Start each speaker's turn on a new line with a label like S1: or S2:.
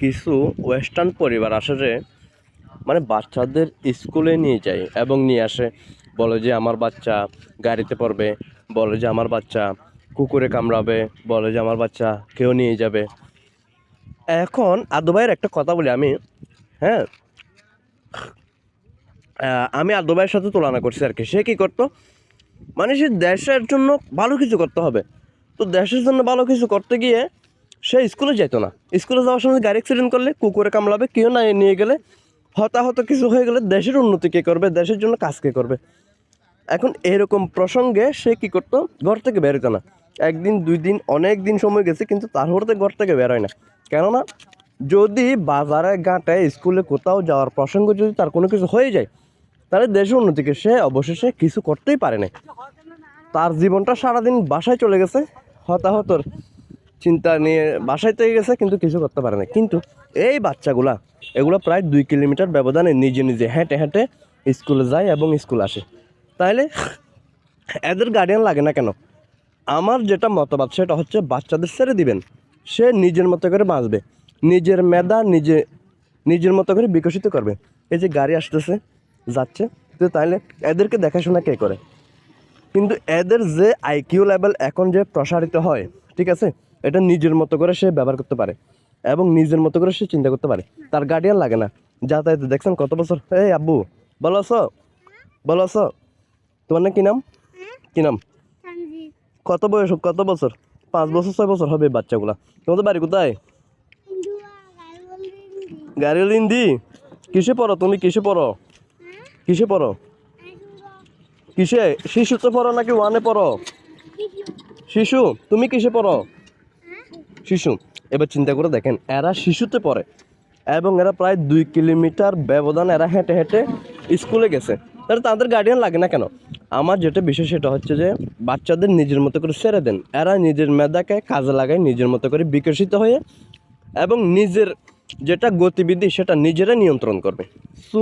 S1: কিছু ওয়েস্টার্ন পরিবার আসলে মানে বাচ্চাদের স্কুলে নিয়ে যায় এবং নিয়ে আসে। বলে যে, আমার বাচ্চা গাড়িতে পড়বে। বলে যে, আমার বাচ্চা কুকুরে কামড়াবে। বলে যে, আমার বাচ্চা কেউ নিয়ে যাবে। এখন আদু ভাইয়ের একটা কথা বলি আমি হ্যাঁ? আমি আদু ভাইয়ের সাথে তুলনা করছি আর কি। সে কী করতো? মানে সে দেশের জন্য ভালো কিছু করতে হবে। তো দেশের জন্য ভালো কিছু করতে গিয়ে সে স্কুলে যেত না। স্কুলে যাওয়ার সময় গাড়ি অ্যাক্সিডেন্ট করলে কুকুরে কামড়াবে, কেউ না নিয়ে গেলে হতাহত কিছু হয়ে গেলে দেশের উন্নতি কে করবে, দেশের জন্য কাজ কে করবে? এখন এরকম প্রসঙ্গে সে কি করতো? ঘর থেকে বেরোতো না। একদিন দুই দিন অনেক দিন সময় গেছে, কিন্তু তারপর তো ঘর থেকে বেরোয় না। কেননা যদি বাজারে, ঘাটে, স্কুলে কোথাও যাওয়ার প্রসঙ্গ যদি তার কোনো কিছু হয়ে যায়, তাহলে দেশের উন্নতিকে সে অবশেষে কিছু করতেই পারে না তার জীবনটা সারাদিন বাসায় চলে গেছে, হতাহতর চিন্তা নিয়ে বাসায় থেকে গেছে, কিন্তু কিছু করতে পারে না কিন্তু এই বাচ্চাগুলা, এগুলো প্রায় দুই কিলোমিটার ব্যবধানে নিজে নিজে হেঁটে হেঁটে স্কুলে যায় এবং স্কুল আসে। তাহলে এদের গার্ডিয়ান লাগে না কেন? আমার যেটা মতবাদ, সেটা হচ্ছে বাচ্চাদের ছেড়ে দিবেন। সে নিজের মতো করে বাঁচবে। নিজের মেধা নিজে, নিজের মতো করে বিকশিত করবে। এই যে গাড়ি আসতেছে, যাচ্ছে, তো তাহলে এদেরকে দেখাশোনা কে করে? কিন্তু এদের যে আইকিউ লেভেল এখন যে প্রসারিত হয়, ঠিক আছে? এটা নিজের মতো করে সে ব্যবহার করতে পারে এবং নিজের মতো করে সে চিন্তা করতে পারে। তার গার্ডিয়ান লাগে না। যাতায়াতে দেখছেন কত বছর? এই আব্বু, বলো আছো? বলো আছো? তোমার না কি নাম? কি নাম? কত বয়স, কত বছর? পাঁচ বছর, ছয় বছর হবে বাচ্চাগুলা। তোমাদের বাড়ি কোথায়? গাড়ি লিন্দি কিসে পড়ো তুমি? কিসে পড়ো? কিসে পড়ো? কিসে? শিশুতে পড়ো নাকি ওয়ানে পড়ো? শিশু, তুমি কিসে পড়ো? শিশু। এবার চিন্তা করে দেখেন, এরা শিশুতে পড়ে এবং এরা প্রায় দুই কিলোমিটার ব্যবধান এরা হেঁটে হেঁটে স্কুলে গেছে। তাহলে তাদের গার্ডিয়ান লাগে না কেন? আমার যেটা বিষয় সেটা হচ্ছে যে, বাচ্চাদের নিজের মতো করে সেরে দেন। এরা নিজের মেধাকে কাজে লাগায় নিজের মতো করে বিকশিত হয়ে এবং নিজের যেটা গতিবিধি সেটা নিজেরা নিয়ন্ত্রণ করবে। সো